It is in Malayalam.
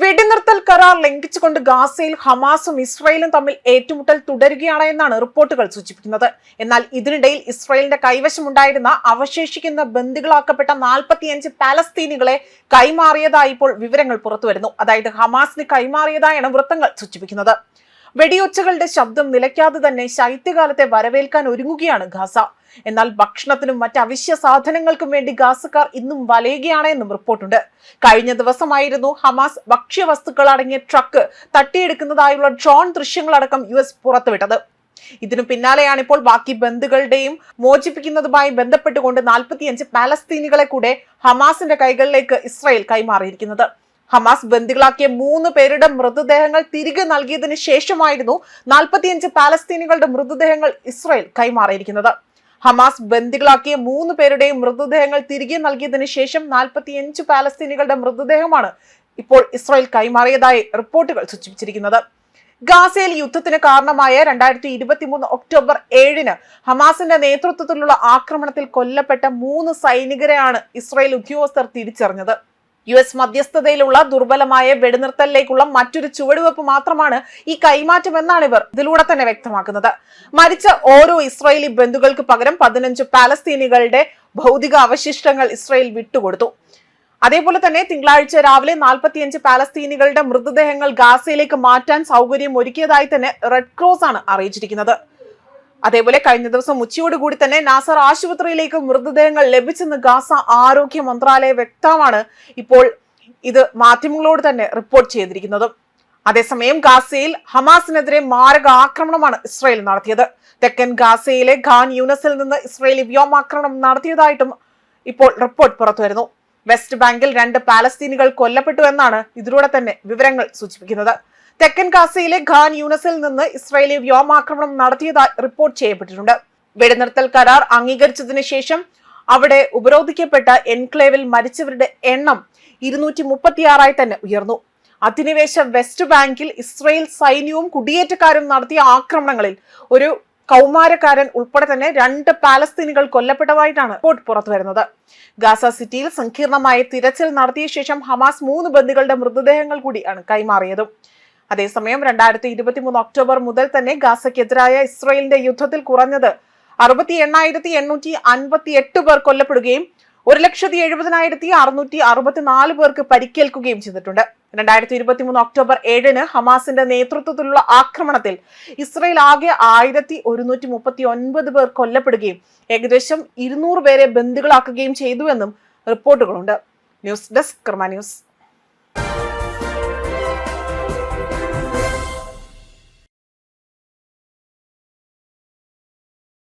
വെടിനിർത്തൽ കരാർ ലംഘിച്ചുകൊണ്ട് ഗാസയിൽ ഹമാസും ഇസ്രായേലും തമ്മിൽ ഏറ്റുമുട്ടൽ തുടരുകയാണ് എന്നാണ് റിപ്പോർട്ടുകൾ സൂചിപ്പിക്കുന്നത്. എന്നാൽ ഇതിനിടയിൽ ഇസ്രായേലിന്റെ കൈവശമുണ്ടായിരുന്ന അവശേഷിക്കുന്ന ബന്ദികളാക്കപ്പെട്ട നാൽപ്പത്തിയഞ്ച് പാലസ്തീനികളെ കൈമാറിയതായി ഇപ്പോൾ വിവരങ്ങൾ പുറത്തുവരുന്നു. അതായത് ഹമാസിന് കൈമാറിയതായാണ് വൃത്തങ്ങൾ സൂചിപ്പിക്കുന്നത്. വെടിയൊച്ചകളുടെ ശബ്ദം നിലയ്ക്കാതെ തന്നെ ശൈത്യകാലത്തെ വരവേൽക്കാൻ ഒരുങ്ങുകയാണ് ഗാസ. എന്നാൽ ഭക്ഷണത്തിനും മറ്റ് അവശ്യ സാധനങ്ങൾക്കും വേണ്ടി ഗാസക്കാർ ഇന്നും വലയുകയാണ് എന്നും റിപ്പോർട്ടുണ്ട്. കഴിഞ്ഞ ദിവസമായിരുന്നു ഹമാസ് ഭക്ഷ്യവസ്തുക്കൾ അടങ്ങിയ ട്രക്ക് തട്ടിയെടുക്കുന്നതായുള്ള ഡ്രോൺ ദൃശ്യങ്ങളടക്കം യു എസ് പുറത്തുവിട്ടത്. ഇതിനു പിന്നാലെയാണ് ഇപ്പോൾ ബാക്കി ബന്ധുക്കളുടെയും മോചിപ്പിക്കുന്നതുമായി ബന്ധപ്പെട്ടുകൊണ്ട് നാൽപ്പത്തിയഞ്ച് പാലസ്തീനികളെ കൂടെ ഹമാസിന്റെ കൈകളിലേക്ക് ഇസ്രായേൽ കൈമാറിയിരിക്കുന്നത്. ഹമാസ് ബന്ദികളാക്കിയ മൂന്ന് പേരുടെ മൃതദേഹങ്ങൾ തിരികെ നൽകിയതിനു ശേഷമായിരുന്നു നാൽപ്പത്തിയഞ്ച് പാലസ്തീനികളുടെ മൃതദേഹങ്ങൾ ഇസ്രായേൽ കൈമാറിയിരിക്കുന്നത്. ഹമാസ് ബന്ദികളാക്കിയ മൂന്ന് പേരുടെയും മൃതദേഹങ്ങൾ തിരികെ നൽകിയതിനു ശേഷം നാൽപ്പത്തിയഞ്ച് പാലസ്തീനികളുടെ മൃതദേഹമാണ് ഇപ്പോൾ ഇസ്രായേൽ കൈമാറിയതായി റിപ്പോർട്ടുകൾ സൂചിപ്പിച്ചിരിക്കുന്നത്. ഗാസയിൽ യുദ്ധത്തിന് കാരണമായ രണ്ടായിരത്തി ഇരുപത്തി മൂന്ന് ഒക്ടോബർ ഏഴിന് ഹമാസിന്റെ നേതൃത്വത്തിലുള്ള ആക്രമണത്തിൽ കൊല്ലപ്പെട്ട മൂന്ന് സൈനികരെയാണ് ഇസ്രായേൽ ഉദ്യോഗസ്ഥർ തിരിച്ചറിഞ്ഞത്. യു എസ് മധ്യസ്ഥതയിലുള്ള ദുർബലമായ വെടിനിർത്തലിലേക്കുള്ള മറ്റൊരു ചുവടുവെപ്പ് മാത്രമാണ് ഈ കൈമാറ്റം എന്നാണ് ഇവർ ഇതിലൂടെ തന്നെ വ്യക്തമാക്കുന്നത്. മരിച്ച ഓരോ ഇസ്രായേലി ബന്ധുക്കൾക്ക് പകരം പതിനഞ്ച് പാലസ്തീനികളുടെ ഭൗതിക അവശിഷ്ടങ്ങൾ ഇസ്രായേൽ വിട്ടുകൊടുത്തു. അതേപോലെ തന്നെ തിങ്കളാഴ്ച രാവിലെ നാൽപ്പത്തിയഞ്ച് പാലസ്തീനികളുടെ മൃതദേഹങ്ങൾ ഗാസയിലേക്ക് മാറ്റാൻ സൗകര്യം ഒരുക്കിയതായി തന്നെ റെഡ് ക്രോസ് ആണ് അറിയിച്ചിരിക്കുന്നത്. അതേപോലെ കഴിഞ്ഞ ദിവസം ഉച്ചയോടുകൂടി തന്നെ നാസർ ആശുപത്രിയിലേക്ക് മൃതദേഹങ്ങൾ ലഭിച്ചെന്ന് ഗാസ ആരോഗ്യ മന്ത്രാലയ വ്യക്തമാണ് ഇപ്പോൾ ഇത് മാധ്യമങ്ങളോട് തന്നെ റിപ്പോർട്ട് ചെയ്തിരിക്കുന്നത്. അതേസമയം ഗാസയിൽ ഹമാസിനെതിരെ മാരക ആക്രമണമാണ് ഇസ്രായേൽ നടത്തിയത്. തെക്കൻ ഗാസയിലെ ഖാൻ യൂനസിൽ നിന്ന് ഇസ്രായേലി വ്യോമാക്രമണം നടത്തിയതായിട്ടും ഇപ്പോൾ റിപ്പോർട്ട് പുറത്തുവരുന്നു. വെസ്റ്റ് ബാങ്കിൽ രണ്ട് പാലസ്തീനികൾ കൊല്ലപ്പെട്ടു എന്നാണ് ഇതിലൂടെ തന്നെ വിവരങ്ങൾ സൂചിപ്പിക്കുന്നത്. തെക്കൻ ഗാസയിലെ ഖാൻ യൂണസിൽ നിന്ന് ഇസ്രായേലി വ്യോമാക്രമണം നടത്തിയതായി റിപ്പോർട്ട് ചെയ്യപ്പെട്ടിട്ടുണ്ട്. വെടിനിർത്തൽ കരാർ അംഗീകരിച്ചതിന് ശേഷം അവിടെ ഉപരോധിക്കപ്പെട്ട എൻക്ലേവിൽ മരിച്ചവരുടെ എണ്ണം ഇരുന്നൂറ്റി മുപ്പത്തിയാറായി തന്നെ ഉയർന്നു. അധിനിവേശ വെസ്റ്റ് ബാങ്കിൽ ഇസ്രായേൽ സൈന്യവും കുടിയേറ്റക്കാരും നടത്തിയ ആക്രമണങ്ങളിൽ ഒരു കൗമാരക്കാരൻ ഉൾപ്പെടെ തന്നെ രണ്ട് പാലസ്തീനികൾ കൊല്ലപ്പെട്ടതായിട്ടാണ് റിപ്പോർട്ട് പുറത്തു വരുന്നത് ഗാസ സിറ്റിയിൽ സങ്കീർണമായ തിരച്ചിൽ നടത്തിയ ശേഷം ഹമാസ് മൂന്ന് ബന്ദികളുടെ മൃതദേഹങ്ങൾ കൂടിയാണ് കൈമാറിയത്. അതേസമയം രണ്ടായിരത്തി ഇരുപത്തി മൂന്ന് ഒക്ടോബർ മുതൽ തന്നെ ഗാസയ്ക്കെതിരായ ഇസ്രയേലിന്റെ യുദ്ധത്തിൽ കുറഞ്ഞത് അറുപത്തി എണ്ണായിരത്തി എണ്ണൂറ്റി അൻപത്തി എട്ട് പേർ കൊല്ലപ്പെടുകയും ഒരു ലക്ഷത്തി എഴുപതിനായിരത്തി അറുന്നൂറ്റി അറുപത്തിനാല് പേർക്ക് പരിക്കേൽക്കുകയും ചെയ്തിട്ടുണ്ട്. രണ്ടായിരത്തി ഇരുപത്തി മൂന്ന് ഒക്ടോബർ ഏഴിന് ഹമാസിന്റെ നേതൃത്വത്തിലുള്ള ആക്രമണത്തിൽ ഇസ്രയേൽ ആകെ ആയിരത്തി ഒരുന്നൂറ്റി മുപ്പത്തി ഒൻപത് പേർ കൊല്ലപ്പെടുകയും ഏകദേശം ഇരുന്നൂറ് പേരെ ബന്ധുക്കളാക്കുകയും ചെയ്തുവെന്നും റിപ്പോർട്ടുകളുണ്ട്. News desk Karma news.